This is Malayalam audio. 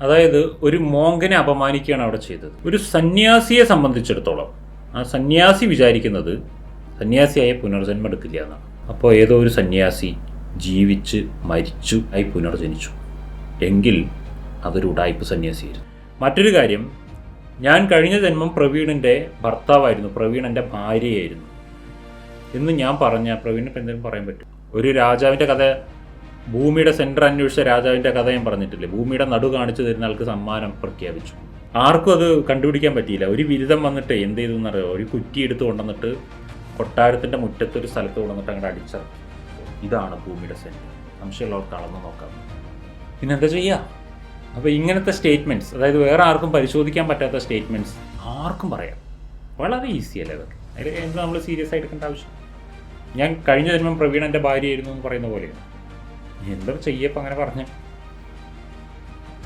അതായത് ഒരു മോങ്കനെ അപമാനിക്കുകയാണ് അവിടെ ചെയ്തത്. ഒരു സന്യാസിയെ സംബന്ധിച്ചിടത്തോളം ആ സന്യാസി വിചാരിക്കുന്നത് സന്യാസിയായ പുനർജന്മം എടുക്കില്ല എന്നാണ്. അപ്പോൾ ഏതോ ഒരു സന്യാസി ജീവിച്ച് മരിച്ചു ആയി പുനർജനിച്ചു. എങ്കിൽ അതൊരു ഉടായ്പ സന്യാസിയായിരുന്നു. മറ്റൊരു കാര്യം ഞാൻ കഴിഞ്ഞ ജന്മം പ്രവീണിന്റെ ഭർത്താവായിരുന്നു പ്രവീൺ എന്റെ ഭാര്യയായിരുന്നു. എന്ന് ഞാൻ പറഞ്ഞ പ്രവീണിനെ എന്തെങ്കിലും പറയാൻ പറ്റും ഒരു രാജാവിന്റെ കഥ ഭൂമിയുടെ സെന്റർ അന്വേഷിച്ച രാജാവിന്റെ കഥ ഞാൻ പറഞ്ഞിട്ടില്ലേ? ഭൂമിയുടെ നടു കാണിച്ചു തരുന്ന ആൾക്ക് സമ്മാനം പ്രഖ്യാപിച്ചു. ആർക്കും അത് കണ്ടുപിടിക്കാൻ പറ്റിയില്ല. ഒരു ബിരുദം വന്നിട്ട് എന്ത് ചെയ്തു എന്നറിയോ? ഒരു കുറ്റി എടുത്ത് കൊണ്ടുവന്നിട്ട് കൊട്ടാരത്തിന്റെ മുറ്റത്തൊരു സ്ഥലത്ത് കൊണ്ടുവന്നിട്ട് അങ്ങോട്ട് അടിച്ച ഇതാണ് ഭൂമിയുടെ സെന്റർ സംശയമുള്ളവർക്ക് അളന്ന് നോക്കാം. പിന്നെ എന്താ ചെയ്യുക അപ്പോൾ ഇങ്ങനത്തെ സ്റ്റേറ്റ്മെന്റ്സ് അതായത് വേറെ ആർക്കും പരിശോധിക്കാൻ പറ്റാത്ത സ്റ്റേറ്റ്മെന്റ്സ് ആർക്കും പറയാം. വളരെ ഈസി അല്ലേ അതൊക്കെ? അതിൽ നമ്മൾ സീരിയസ് ആയിട്ട് എടുക്കേണ്ട ആവശ്യം? ഞാൻ കഴിഞ്ഞ ജന്മം പ്രവീൺ എന്റെ ഭാര്യയായിരുന്നു എന്ന് പറയുന്ന പോലെയാണ്. എന്താ ചെയ്യപ്പോൾ അങ്ങനെ പറഞ്ഞു.